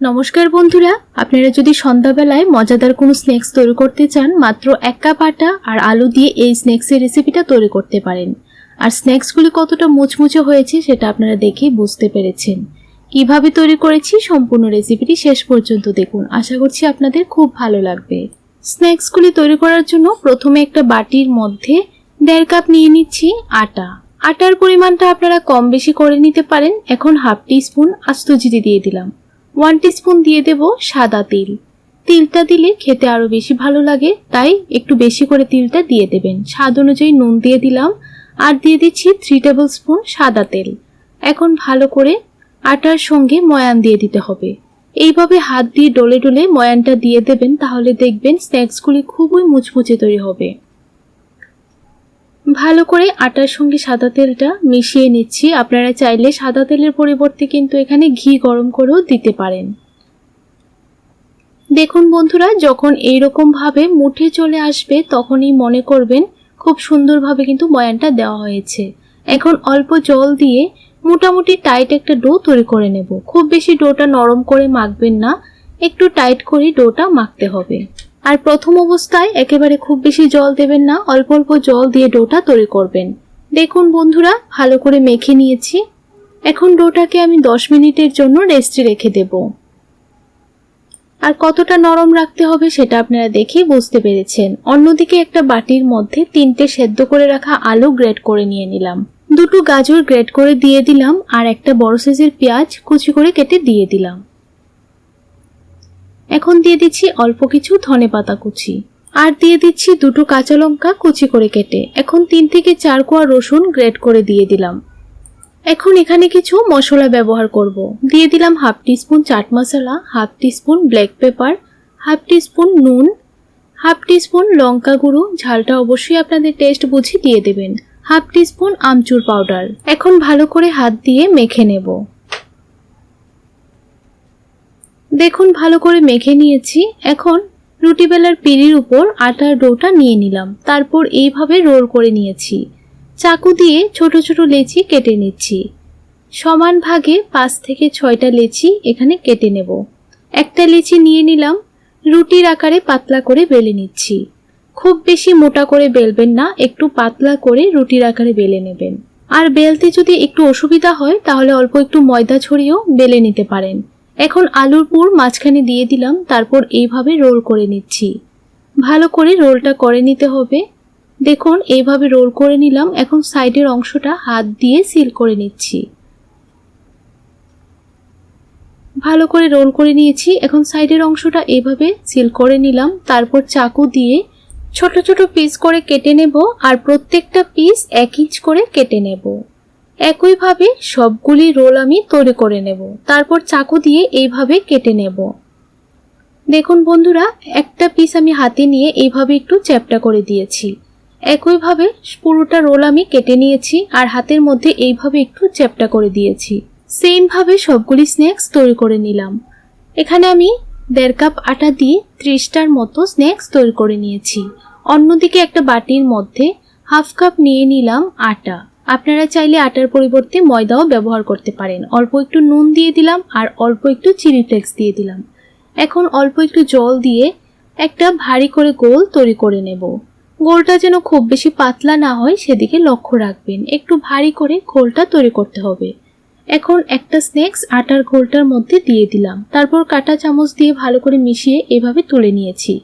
নমস্কার বন্ধুরা, আপনারা যদি সন্ধ্যাবেলায় মজাদার কোনো স্ন্যাক্স তৈরি করতে চান, মাত্র এক কাপ আটা আর আলু দিয়ে এই স্ন্যাক্সের রেসিপিটা তৈরি করতে পারেন। আর স্ন্যাক্সগুলি কতটা মুচমুচে হয়েছে সেটা আপনারা দেখেই বুঝতে পেরেছেন। কীভাবে তৈরি করেছি সম্পূর্ণ রেসিপিটি শেষ পর্যন্ত দেখুন। আশা করছি আপনাদের খুব ভালো লাগবে। স্ন্যাক্সগুলি তৈরি করার জন্য প্রথমে একটা বাটির মধ্যে দেড় কাপ নিয়ে নিচ্ছি আটা। আটার পরিমাণটা আপনারা কম বেশি করে নিতে পারেন। এখন হাফ টি স্পুন আস্ত জিরে দিয়ে দিলাম। ওয়ান স্পুন দিয়ে দেব সাদা তিল। তিলটা দিলে খেতে আরও বেশি ভালো লাগে, তাই একটু বেশি করে তিলটা দিয়ে দেবেন। স্বাদ অনুযায়ী নুন দিয়ে দিলাম, আর দিয়ে দিচ্ছি থ্রি টেবিল স্পুন সাদা তেল। এখন ভালো করে আটার সঙ্গে ময়ান দিয়ে দিতে হবে। এইভাবে হাত দিয়ে ডলে ডলে ময়ানটা দিয়ে দেবেন, তাহলে দেখবেন স্ন্যাক্সগুলি খুবই মুচমুচে তৈরি হবে। ভালো করে আটার সঙ্গে সাদা তেলটা মিশিয়ে নিচ্ছি। আপনারা চাইলে সাদা তেলের পরিবর্তে কিন্তু এখানে ঘি গরম করেও দিতে পারেন। দেখুন বন্ধুরা, যখন এইরকম ভাবে মুঠে চলে আসবে, তখনই মনে করবেন খুব সুন্দরভাবে কিন্তু ময়ানটা দেওয়া হয়েছে। এখন অল্প জল দিয়ে মোটামুটি টাইট একটা ডো তৈরি করে নেব। খুব বেশি ডোটা নরম করে মাখবেন না, একটু টাইট করে ডোটা মাখতে হবে। আর প্রথম অবস্থায় একেবারে খুব বেশি জল দেবেন না, অল্প অল্প জল দিয়ে ডোটা তৈরি করবেন। দেখুন বন্ধুরা, ভালো করে মেখে নিয়েছি। এখন ডোটাকে আমি দশ মিনিটের জন্য রেস্টে রেখে দেব। আর কতটা নরম রাখতে হবে সেটা আপনারা দেখেই বুঝতে পেরেছেন। অন্যদিকে একটা বাটির মধ্যে তিনটে সেদ্ধ করে রাখা আলু গ্রেট করে নিয়ে নিলাম। দুটো গাজর গ্রেট করে দিয়ে দিলাম, আর একটা বড় সাইজের পেঁয়াজ কুচি করে কেটে দিয়ে দিলাম। এখন দিয়ে দিচ্ছি অল্প কিছু ধনে পাতা কুচি। আর দিয়ে দিচ্ছি দুটো কাঁচা লঙ্কা কুচি করে কেটে। এখন তিন থেকে চার কোয়া রসুন গ্রেট করে দিয়ে দিলাম। এখন এখানে কিছু মশলা ব্যবহার করব। দিয়ে দিলাম হাফ টিস্পুন চাট মশলা, half teaspoon black pepper, half teaspoon নুন, হাফ টিস্পুন লঙ্কা গুঁড়ো। ঝালটা অবশ্যই আপনাদের টেস্ট বুঝে দিয়ে দেবেন। হাফ টিস্পুন আমচুর পাউডার। এখন ভালো করে হাত দিয়ে মেখে নেব। দেখুন, ভালো করে মেখে নিয়েছি। এখন রুটি বেলার পিড়ির উপর আটার ডোটা নিয়ে নিলাম। তারপর এইভাবে রোল করে নিয়েছি। চাকু দিয়ে ছোট ছোট লেচি কেটে নিচ্ছি। সমান ভাগে পাঁচ থেকে ছয়টা লেচি এখানে কেটে নেব। একটা লেচি নিয়ে নিলাম, রুটির আকারে পাতলা করে বেলে নিচ্ছি। খুব বেশি মোটা করে বেলবেন না, একটু পাতলা করে রুটির আকারে বেলে নেবেন। আর বেলতে যদি একটু অসুবিধা হয়, তাহলে অল্প একটু ময়দা ছড়িয়েও বেলে নিতে পারেন। এখন আলুর পুর মাঝখানে দিয়ে দিলাম, তারপর এইভাবে রোল করে নিচ্ছি। ভালো করে রোলটা করে নিতে হবে। দেখুন, এইভাবে রোল করে নিলাম, এখন সাইডের অংশটা হাত দিয়ে সিল করে নিচ্ছি। ভালো করে রোল করে নিয়েছি, এখন সাইডের অংশটা এইভাবে সিল করে নিলাম, তারপর চাকু দিয়ে ছোট ছোট পিস করে কেটে নেব, আর প্রত্যেকটা পিস এক ইঞ্চ করে কেটে নেব। একইভাবে সবগুলি রোল আমি তৈরি করে নেব। তারপর চাকু দিয়ে এইভাবে কেটে নেব। দেখুন বন্ধুরা, একটা পিস আমি হাতে নিয়ে এইভাবে একটু চ্যাপটা করে দিয়েছি। একইভাবে পুরোটা রোল আমি কেটে নিয়েছি আর হাতের মধ্যে এইভাবে একটু চ্যাপটা করে দিয়েছি। সেমভাবে সবগুলি স্ন্যাক্স তৈরি করে নিলাম। এখানে আমি দেড় কাপ আটা দিয়ে ত্রিশটার মতো স্ন্যাক্স তৈরি করে নিয়েছি। অন্যদিকে একটা বাটির মধ্যে হাফ কাপ নিয়ে নিলাম আটা। আপনারা চাইলে আটার পরিবর্তে ময়দাও ব্যবহার করতে পারেন। অল্প একটু নুন দিয়ে দিলাম আর অল্প একটু চিলি ফ্লেক্স দিয়ে দিলাম। এখন অল্প একটু জল দিয়ে একটা ভারী করে গোল তৈরি করে নেব। গোলটা যেন খুব বেশি পাতলা না হয় সেদিকে লক্ষ্য রাখবেন। একটু ভারী করে গোলটা তৈরি করতে হবে। এখন একটা স্ন্যাক্স আটার গোলটার মধ্যে দিয়ে দিলাম। তারপর কাটা চামচ দিয়ে ভালো করে মিশিয়ে এভাবে তুলে নিয়েছি।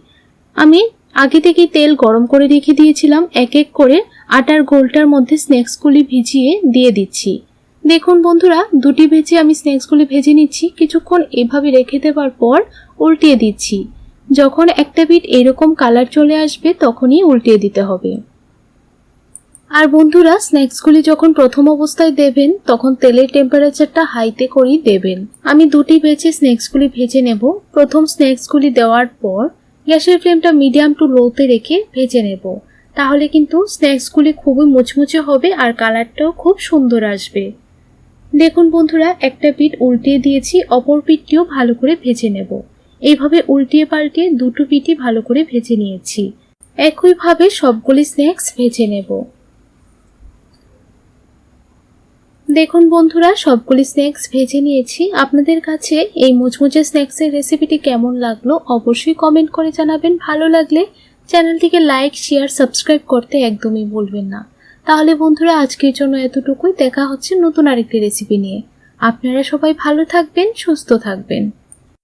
আমি আগে থেকে তেল গরম করে রেখে দিয়েছিলাম, এক এক করে আটার গোলটার মধ্যে স্ন্যাক্সগুলি ভিজিয়ে দিয়ে দিচ্ছি। দেখুন বন্ধুরা, দুটি ভেজে আমি স্ন্যাক্সগুলি ভেজে নিচ্ছি, কিছুক্ষণ এভাবে রেখে দেওয়ার পর উল্টিয়ে দিচ্ছি। যখন একটা বিট এরকম কালার চলে আসবে, তখনই উল্টিয়ে দিতে হবে। আর বন্ধুরা, স্ন্যাক্সগুলি যখন প্রথম অবস্থায় দেবেন, তখন তেলের টেম্পারেচারটা হাইতে করেই দেবেন। আমি দুটি বেছে স্ন্যাক্সগুলি ভেজে নেব। প্রথম স্ন্যাক্সগুলি দেওয়ার পর গ্যাসের ফ্লেমটা মিডিয়াম টু লোতে রেখে ভেজে নেব। তাহলে কিন্তু স্ন্যাক্সগুলি খুবই মুচমুচে হবে আর কালারটাও খুব সুন্দর আসবে। দেখুন বন্ধুরা, একটা পিঠ উল্টিয়ে দিয়েছি, অপর পিঠটিও ভালো করে ভেজে নেব। এইভাবে উল্টিয়ে পাল্টিয়ে দুটো পিঠই ভালো করে ভেজে নিয়েছি। একইভাবে সবগুলি স্ন্যাক্স ভেজে নেব। দেখুন বন্ধুরা, সবগুলি স্ন্যাক্স ভেজে নিয়েছি। আপনাদের কাছে এই মুচমুচে স্ন্যাক্সের রেসিপিটি কেমন লাগল অবশ্যই কমেন্ট করে জানাবেন। ভালো লাগলে চ্যানেলটিকে লাইক শেয়ার সাবস্ক্রাইব করতে একদমই ভুলবেন না। তাহলে বন্ধুরা, আজকের জন্য এতটুকুই। দেখা হচ্ছে নতুন আরেকটি রেসিপি নিয়ে। আপনারা সবাই ভালো থাকবেন, সুস্থ থাকবেন।